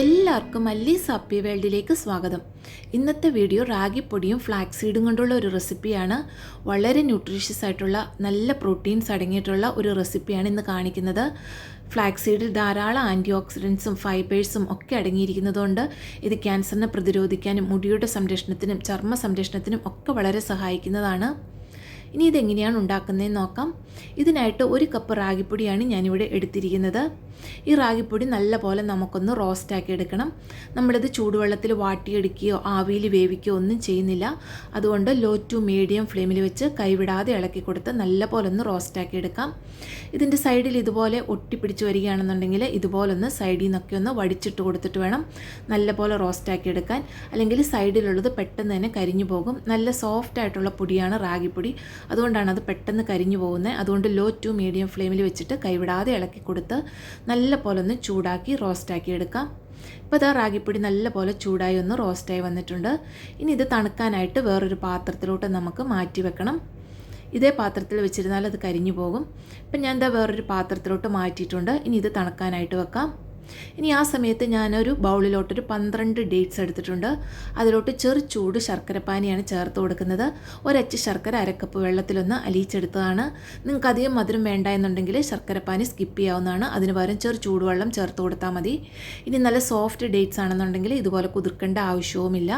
എല്ലാവർക്കും അല്ലി സാപ്പി വേൾഡിലേക്ക് സ്വാഗതം. ഇന്നത്തെ വീഡിയോ റാഗിപ്പൊടിയും ഫ്ലാക്സ് സീഡും കൊണ്ടുള്ള ഒരു റെസിപ്പിയാണ്. വളരെ ന്യൂട്രീഷ്യസ് ആയിട്ടുള്ള നല്ല പ്രോട്ടീൻസ് അടങ്ങിയിട്ടുള്ള ഒരു റെസിപ്പിയാണ് ഇന്ന് കാണിക്കുന്നത്. ഫ്ലാക്സ് സീഡിൽ ധാരാളം ആന്റി ഓക്സിഡൻസും ഫൈബേഴ്സും ഒക്കെ അടങ്ങിയിരിക്കുന്നതുകൊണ്ട് ഇത് ക്യാൻസറിനെ പ്രതിരോധിക്കാനും മുടിയുടെ സംരക്ഷണത്തിനും ചർമ്മ സംരക്ഷണത്തിനും ഒക്കെ വളരെ സഹായിക്കുന്നതാണ്. ഇനി ഇതെങ്ങനെയാണ് ഉണ്ടാക്കുന്നതെന്ന് നോക്കാം. ഇതിനായിട്ട് ഒരു കപ്പ് റാഗിപ്പൊടിയാണ് ഞാനിവിടെ എടുത്തിരിക്കുന്നത്. ഈ റാഗിപ്പൊടി നല്ലപോലെ നമുക്കൊന്ന് റോസ്റ്റാക്കി എടുക്കണം. നമ്മളിത് ചൂടുവെള്ളത്തിൽ വാട്ടിയെടുക്കുകയോ ആവിയിൽ വേവിക്കുകയോ ഒന്നും ചെയ്യുന്നില്ല. അതുകൊണ്ട് ലോ ടു മീഡിയം ഫ്ലെയിമിൽ വെച്ച് കൈവിടാതെ ഇളക്കി കൊടുത്ത് നല്ലപോലെ ഒന്ന് റോസ്റ്റാക്കി എടുക്കാം. ഇതിന്റെ സൈഡിൽ ഇതുപോലെ ഒട്ടിപ്പിടിച്ച് വരികയാണെന്നുണ്ടെങ്കിൽ ഇതുപോലൊന്ന് സൈഡിൽ നിന്നൊക്കെ ഒന്ന് വടിച്ചിട്ട് കൊടുത്തിട്ട് വേണം നല്ലപോലെ റോസ്റ്റാക്കി എടുക്കാൻ. അല്ലെങ്കിൽ സൈഡിലുള്ളത് പെട്ടെന്ന് തന്നെ കരിഞ്ഞു പോകും. നല്ല സോഫ്റ്റ് ആയിട്ടുള്ള പൊടിയാണ് റാഗിപ്പൊടി. അതുകൊണ്ടാണ് അത് പെട്ടെന്ന് കരിഞ്ഞു പോകുന്നത് അതുകൊണ്ട് ലോ ടു മീഡിയം ഫ്ലെയിമിൽ വെച്ചിട്ട് കൈവിടാതെ ഇളക്കി കൊടുത്ത് നല്ല പോലെ ഒന്ന് ചൂടാക്കി റോസ്റ്റാക്കി എടുക്കാം. ഇപ്പോൾ ഇതാ റാഗിപ്പൊടി നല്ല പോലെ ചൂടായി ഒന്ന് റോസ്റ്റായി വന്നിട്ടുണ്ട്. ഇനി ഇത് തണുക്കാനായിട്ട് വേറൊരു പാത്രത്തിലോട്ട് നമുക്ക് മാറ്റി വെക്കണം. ഇതേ പാത്രത്തിൽ വെച്ചിരുന്നാൽ അത് കരിഞ്ഞു പോകും. ഇപ്പം ഞാൻ എന്താ വേറൊരു പാത്രത്തിലോട്ട് മാറ്റിയിട്ടുണ്ട്. ഇനി ഇത് തണുക്കാനായിട്ട് വെക്കാം. ഇനി ആ സമയത്ത് ഞാനൊരു ബൗളിലോട്ടൊരു പന്ത്രണ്ട് ഡേറ്റ്സ് എടുത്തിട്ടുണ്ട്. അതിലോട്ട് ചെറു ചൂട് ശർക്കരപ്പാനിയാണ് ചേർത്ത് കൊടുക്കുന്നത്. ഒരച്ച് ശർക്കര അരക്കപ്പ് വെള്ളത്തിലൊന്ന് അലിയിച്ചെടുത്തതാണ്. നിങ്ങൾക്ക് അധികം മധുരം വേണ്ട എന്നുണ്ടെങ്കിൽ ശർക്കരപ്പാനി സ്കിപ്പ് ചെയ്യാവുന്നതാണ്. അതിന് പകരം ചെറു ചൂടുവെള്ളം ചേർത്ത് കൊടുത്താൽ മതി. ഇനി നല്ല സോഫ്റ്റ് ഡേറ്റ്സ് ആണെന്നുണ്ടെങ്കിൽ ഇതുപോലെ കുതിർക്കേണ്ട ആവശ്യവുമില്ല.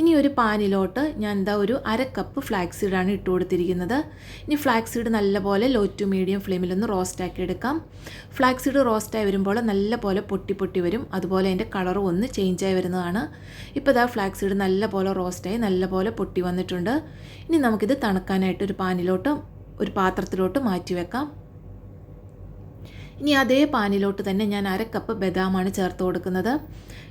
ഇനി ഒരു പാനിലോട്ട് ഞാൻ എന്താ ഒരു അര കപ്പ് ഫ്ലാക്സ് സീഡാണ് ഇട്ട് കൊടുത്തിരിക്കുന്നത്. ഇനി ഫ്ലാക്സ് സീഡ് നല്ലപോലെ ലോ ടു മീഡിയം ഫ്ലെയിമിലൊന്ന് റോസ്റ്റാക്കി എടുക്കാം. ഫ്ലാക്സ് സീഡ് റോസ്റ്റായി വരുമ്പോൾ നല്ലപോലെ പൊട്ടി പൊട്ടി വരും. അതുപോലെ അതിന്റെ കളറും ഒന്ന് ചേഞ്ചായി വരുന്നതാണ്. ഇപ്പോൾ ഇതാ ഫ്ലാക്സ് സീഡ് നല്ലപോലെ റോസ്റ്റായി നല്ലപോലെ പൊട്ടി വന്നിട്ടുണ്ട്. ഇനി നമുക്കിത് തണുക്കാനായിട്ട് ഒരു പാനിലോട്ട് ഒരു പാത്രത്തിലോട്ട് മാറ്റി വെക്കാം. ഇനി അതേ പാനിലോട്ട് തന്നെ ഞാൻ അര കപ്പ് ബദാമാണ് ചേർത്ത് കൊടുക്കുന്നത്.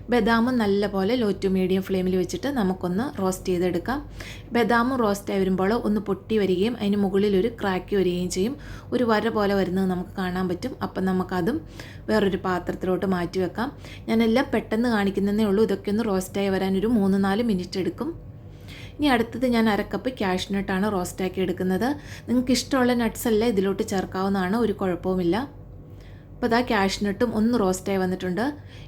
ബദാമും നല്ലപോലെ ലോ ടു മീഡിയം ഫ്ലെയിമിൽ വെച്ചിട്ട് നമുക്കൊന്ന് റോസ്റ്റ് ചെയ്തെടുക്കാം. ബദാമും റോസ്റ്റ് ആയി വരുമ്പോൾ ഒന്ന് പൊട്ടി വരികയും അതിന് മുകളിൽ ഒരു ക്രാക്ക് വരികയും ചെയ്യും. ഒരു വര പോലെ വരുന്നത് നമുക്ക് കാണാൻ പറ്റും. അപ്പം നമുക്കതും വേറൊരു പാത്രത്തിലോട്ട് മാറ്റി വെക്കാം. ഞാനെല്ലാം പെട്ടെന്ന് കാണിക്കുന്നതേ ഉള്ളൂ. ഇതൊക്കെ ഒന്ന് റോസ്റ്റായി വരാൻ ഒരു മൂന്ന് നാല് മിനിറ്റ് എടുക്കും. ഇനി അടുത്തത് ഞാൻ അരക്കപ്പ് ക്യാഷ് നട്ടാണ് റോസ്റ്റാക്കി എടുക്കുന്നത്. നിങ്ങൾക്ക് ഇഷ്ടമുള്ള നട്ട്സ് എല്ലാം ഇതിലോട്ട് ചേർക്കാവുന്നതാണ്. ഒരു കുഴപ്പവുമില്ല. അപ്പോൾ അതാ ക്യാഷ്നട്ടും ഒന്ന് റോസ്റ്റായി വന്നിട്ടുണ്ട്.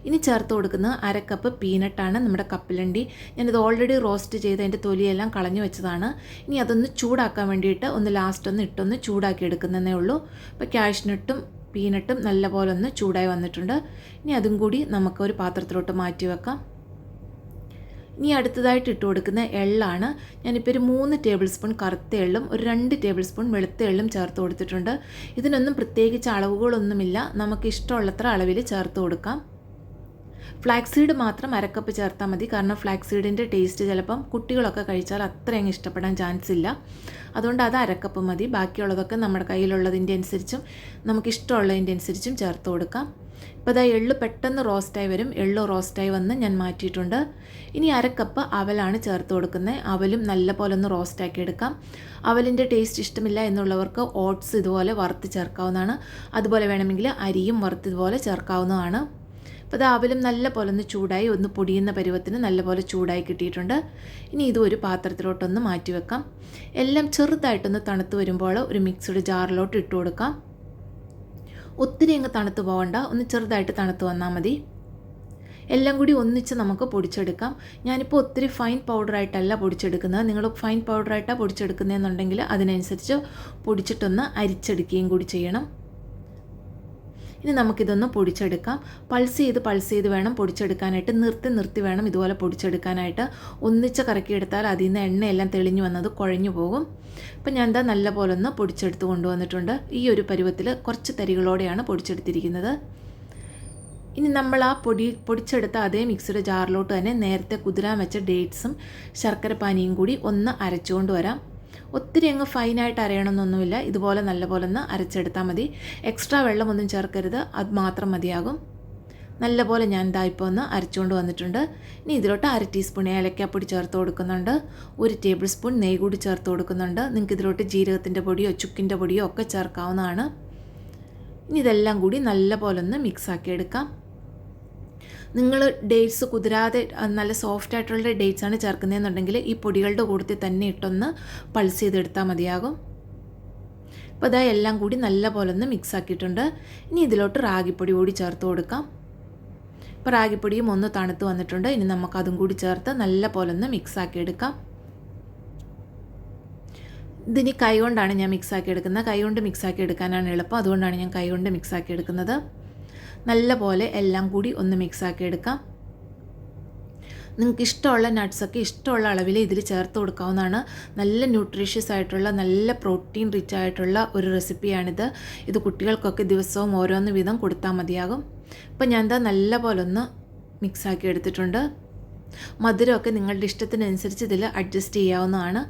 ഇനി ചേർത്ത് കൊടുക്കുന്ന അര കപ്പ് പീനട്ടാണ് നമ്മുടെ കപ്പിലണ്ടി. ഞാനിത് ഓൾറെഡി റോസ്റ്റ് ചെയ്ത് അതിന്റെ തൊലിയെല്ലാം കളഞ്ഞു വെച്ചതാണ്. ഇനി അതൊന്ന് ചൂടാക്കാൻ വേണ്ടിയിട്ട് ഒന്ന് ലാസ്റ്റ് ഒന്ന് ഇട്ടൊന്ന് ചൂടാക്കി എടുക്കുന്നതേ ഉള്ളൂ. അപ്പോൾ ക്യാഷ്നട്ടും പീനട്ടും നല്ലപോലെ ഒന്ന് ചൂടായി വന്നിട്ടുണ്ട്. ഇനി അതും കൂടി നമുക്ക് ഒരു പാത്രത്തിലോട്ട് മാറ്റി വെക്കാം. ഇനി അടുത്തതായിട്ട് ഇട്ട് കൊടുക്കുന്ന എള്ളാണ്. ഞാനിപ്പോൾ ഒരു മൂന്ന് ടേബിൾ സ്പൂൺ കറുത്ത എള്ളും ഒരു രണ്ട് ടേബിൾ സ്പൂൺ വെളുത്ത എള്ളും ചേർത്ത് കൊടുത്തിട്ടുണ്ട്. ഇതിനൊന്നും പ്രത്യേകിച്ച് അളവുകളൊന്നുമില്ല. നമുക്ക് ഇഷ്ടമുള്ളത്ര അളവിൽ ചേർത്ത് കൊടുക്കാം. ഫ്ലാക്സ് സീഡ് മാത്രം അരക്കപ്പ് ചേർത്താൽ മതി. കാരണം ഫ്ലാക്സ് സീഡിന്റെ ടേസ്റ്റ് ചിലപ്പം കുട്ടികളൊക്കെ കഴിച്ചാൽ അത്രയും ഇഷ്ടപ്പെടാൻ ചാൻസ് ഇല്ല. അതുകൊണ്ട് അത് അരക്കപ്പ് മതി. ബാക്കിയുള്ളതൊക്കെ നമ്മുടെ കയ്യിലുള്ളതിന്റെ അനുസരിച്ചും നമുക്ക് ഇഷ്ടമുള്ളതിന്റെ അനുസരിച്ചും ചേർത്ത് കൊടുക്കാം. ഇപ്പോൾ ഇതാ എള്ള് പെട്ടെന്ന് റോസ്റ്റായി വരും. എള്ള് റോസ്റ്റായി വന്ന് ഞാൻ മാറ്റിയിട്ടുണ്ട്. ഇനി അരക്കപ്പ് അവലാണ് ചേർത്ത് കൊടുക്കുന്നത് അവലും നല്ല പോലെ ഒന്ന് റോസ്റ്റാക്കി എടുക്കാം. അവലിന്റെ ടേസ്റ്റ് ഇഷ്ടമില്ല എന്നുള്ളവർക്ക് ഓട്സ് ഇതുപോലെ വറുത്ത് ചേർക്കാവുന്നതാണ്. അതുപോലെ വേണമെങ്കിൽ അരിയും വറുത്ത് ഇതുപോലെ ചേർക്കാവുന്നതാണ്. അപ്പോൾ അവലും നല്ല പോലെ ഒന്ന് ചൂടായി ഒന്ന് പൊടിയുന്ന പരുവത്തിന് നല്ല പോലെ ചൂടായി കിട്ടിയിട്ടുണ്ട്. ഇനി ഇതും ഒരു പാത്രത്തിലോട്ടൊന്ന് മാറ്റി വെക്കാം എല്ലാം ചെറുതായിട്ടൊന്ന് തണുത്ത് വരുമ്പോൾ ഒരു മിക്സഡ് ജാറിലോട്ട് ഇട്ട് കൊടുക്കാം. ഒത്തിരി അങ്ങ് തണുത്ത് പോകണ്ട ഒന്ന് ചെറുതായിട്ട് തണുത്ത് വന്നാൽ മതി. എല്ലാം കൂടി ഒന്നിച്ച് നമുക്ക് പൊടിച്ചെടുക്കാം. ഞാനിപ്പോൾ ഒത്തിരി ഫൈൻ പൗഡറായിട്ടല്ല പൊടിച്ചെടുക്കുന്നത്. നിങ്ങൾ ഫൈൻ പൗഡറായിട്ടാണ് പൊടിച്ചെടുക്കുന്നതെന്നുണ്ടെങ്കിൽ അതിനനുസരിച്ച് പൊടിച്ചിട്ടൊന്ന് അരിച്ചെടുക്കുകയും കൂടി ചെയ്യണം. ഇനി നമുക്കിതൊന്ന് പൊടിച്ചെടുക്കാം. പൾസ് ചെയ്ത് പൾസ് ചെയ്ത് വേണം പൊടിച്ചെടുക്കാനായിട്ട്. നിർത്തി നിർത്തി വേണം ഇതുപോലെ പൊടിച്ചെടുക്കാനായിട്ട്. ഒന്നിച്ച് കറക്കിയെടുത്താൽ അതിൽ നിന്ന് എണ്ണയെല്ലാം തെളിഞ്ഞു വന്നത് കുഴഞ്ഞു പോകും. അപ്പം ഞാൻ എന്താ നല്ല പോലെ ഒന്ന് പൊടിച്ചെടുത്ത് കൊണ്ടുവന്നിട്ടുണ്ട്. ഈ ഒരു പരുവത്തിൽ കുറച്ച് തരികളോടെയാണ് പൊടിച്ചെടുത്തിരിക്കുന്നത്. ഇനി നമ്മൾ ആ പൊടി പൊടിച്ചെടുത്ത അതേ മിക്സിയുടെ ജാറിലോട്ട് തന്നെ നേരത്തെ കുതിരാൻ വെച്ച ഡേറ്റ്സും ശർക്കര പാനിയും കൂടി ഒന്ന് അരച്ചുകൊണ്ട് വരാം. ഒത്തിരി അങ്ങ് ഫൈനായിട്ട് അരയണമെന്നൊന്നുമില്ല. ഇതുപോലെ നല്ലപോലെ ഒന്ന് അരച്ചെടുത്താൽ മതി. എക്സ്ട്രാ വെള്ളമൊന്നും ചേർക്കരുത്. അത് മാത്രം മതിയാകും. നല്ലപോലെ ഞാൻ ഇതാ ഇപ്പോൾ ഒന്ന് അരച്ചുകൊണ്ട് വന്നിട്ടുണ്ട്. ഇനി ഇതിലോട്ട് അര ടീസ്പൂൺ ഏലക്കാപ്പൊടി ചേർത്ത് കൊടുക്കുന്നുണ്ട്. ഒരു ടേബിൾ സ്പൂൺ നെയ്യ് കൂടി ചേർത്ത് കൊടുക്കുന്നുണ്ട്. നിങ്ങൾക്ക് ഇതിലോട്ട് ജീരകത്തിന്റെ പൊടിയോ ചുക്കിന്റെ പൊടിയോ ഒക്കെ ചേർക്കാവുന്നതാണ്. ഇനി ഇതെല്ലാം കൂടി നല്ലപോലെ ഒന്ന് മിക്സാക്കി എടുക്കാം. നിങ്ങൾ ഡേറ്റ്സ് കുതിരാതെ നല്ല സോഫ്റ്റ് ആയിട്ടുള്ള ഡേറ്റ്സ് ആണ് ചേർക്കുന്നതെന്നുണ്ടെങ്കിൽ ഈ പൊടികളുടെ കൂട്ടത്തിൽ തന്നെ ഇട്ടൊന്ന് പൾസ് ചെയ്തെടുത്താൽ മതിയാകും. അപ്പോൾ ഇതാ എല്ലാം കൂടി നല്ല പോലെ ഒന്ന് മിക്സ് ആക്കിയിട്ടുണ്ട്. ഇനി ഇതിലോട്ട് റാഗിപ്പൊടി കൂടി ചേർത്ത് കൊടുക്കാം. ഇപ്പോൾ റാഗിപ്പൊടിയും ഒന്ന് തണുത്ത് വന്നിട്ടുണ്ട്. ഇനി നമുക്ക് അതും കൂടി ചേർത്ത് നല്ല പോലെ ഒന്ന് മിക്സ് എടുക്കാം ഇതിനി കൈ കൊണ്ടാണ് ഞാൻ മിക്സാക്കി എടുക്കുന്നത് കൈ കൊണ്ട് മിക്സ് ആക്കി എടുക്കാനാണ് എളുപ്പം. അതുകൊണ്ടാണ് ഞാൻ കൈ കൊണ്ട് മിക്സാക്കി എടുക്കുന്നത് നല്ല പോലെ എല്ലാം കൂടി ഒന്ന് മിക്സാക്കി എടുക്കാം നിങ്ങൾക്ക് ഇഷ്ടമുള്ള നട്ട്സൊക്കെ ഇഷ്ടമുള്ള അളവിൽ ഇതിൽ ചേർത്ത് കൊടുക്കാവുന്നതാണ്. നല്ല ന്യൂട്രീഷ്യസ് ആയിട്ടുള്ള നല്ല പ്രോട്ടീൻ റിച്ച് ആയിട്ടുള്ള ഒരു റെസിപ്പിയാണിത് ഇത് കുട്ടികൾക്കൊക്കെ ദിവസവും ഓരോന്ന് വീതം കൊടുത്താൽ മതിയാകും. ഇപ്പം ഞാൻ എന്താ നല്ല പോലെ ഒന്ന് മിക്സാക്കി എടുത്തിട്ടുണ്ട്. മധുരമൊക്കെ നിങ്ങളുടെ ഇഷ്ടത്തിനനുസരിച്ച് ഇതിൽ അഡ്ജസ്റ്റ് ചെയ്യാവുന്നതാണ്.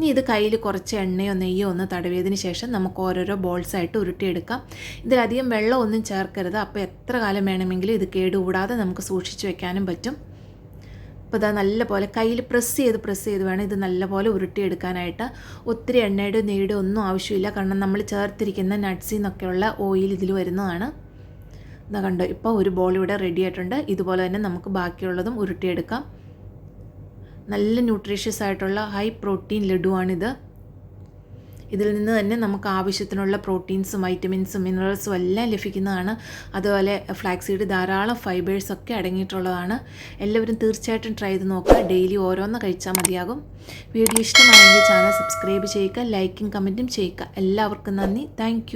ഇനി ഇത് കയ്യിൽ കുറച്ച് എണ്ണയോ നെയ്യോ ഒന്ന് തടവിയതിന് ശേഷം നമുക്ക് ഓരോരോ ബോൾസ് ആയിട്ട് ഉരുട്ടിയെടുക്കാം. ഇതിലധികം വെള്ളം ഒന്നും ചേർക്കരുത്. അപ്പോൾ എത്ര കാലം വേണമെങ്കിലും ഇത് കേടുകൂടാതെ നമുക്ക് സൂക്ഷിച്ചു വെക്കാനും പറ്റും. അപ്പോൾ ഇതാ നല്ല പോലെ കയ്യിൽ പ്രസ് ചെയ്ത് പ്രസ് ചെയ്ത് വേണം ഇത് നല്ലപോലെ ഉരുട്ടിയെടുക്കാനായിട്ട്. ഒത്തിരി എണ്ണയുടെ നെയ്യുടെ ഒന്നും ആവശ്യമില്ല. കാരണം നമ്മൾ ചേർത്തിരിക്കുന്ന നട്ട്സിൽ നിന്നൊക്കെയുള്ള ഓയിൽ ഇതിൽ വരുന്നതാണ്. ഇതാ കണ്ടോ ഇപ്പോൾ ഒരു ബോൾ ഇവിടെ റെഡി ആയിട്ടുണ്ട്. ഇതുപോലെ തന്നെ നമുക്ക് ബാക്കിയുള്ളതും ഉരുട്ടിയെടുക്കാം. നല്ല ന്യൂട്രീഷ്യസ് ആയിട്ടുള്ള ഹൈ പ്രോട്ടീൻ ലഡുവാണിത്. ഇതിൽ നിന്ന് തന്നെ നമുക്ക് ആവശ്യത്തിനുള്ള പ്രോട്ടീൻസും വൈറ്റമിൻസും മിനറൽസും എല്ലാം ലഭിക്കുന്നതാണ്. അതുപോലെ ഫ്ലാക്സീഡ് ധാരാളം ഫൈബേഴ്സൊക്കെ അടങ്ങിയിട്ടുള്ളതാണ്. എല്ലാവരും തീർച്ചയായിട്ടും ട്രൈ ചെയ്ത് നോക്കുക. ഡെയിലി ഓരോന്ന് കഴിച്ചാൽ മതിയാകും. വീഡിയോ ഇഷ്ടമായെങ്കിൽ ചാനൽ സബ്സ്ക്രൈബ് ചെയ്യുക ലൈക്കും കമന്റും ചെയ്യുക. എല്ലാവർക്കും നന്ദി. താങ്ക്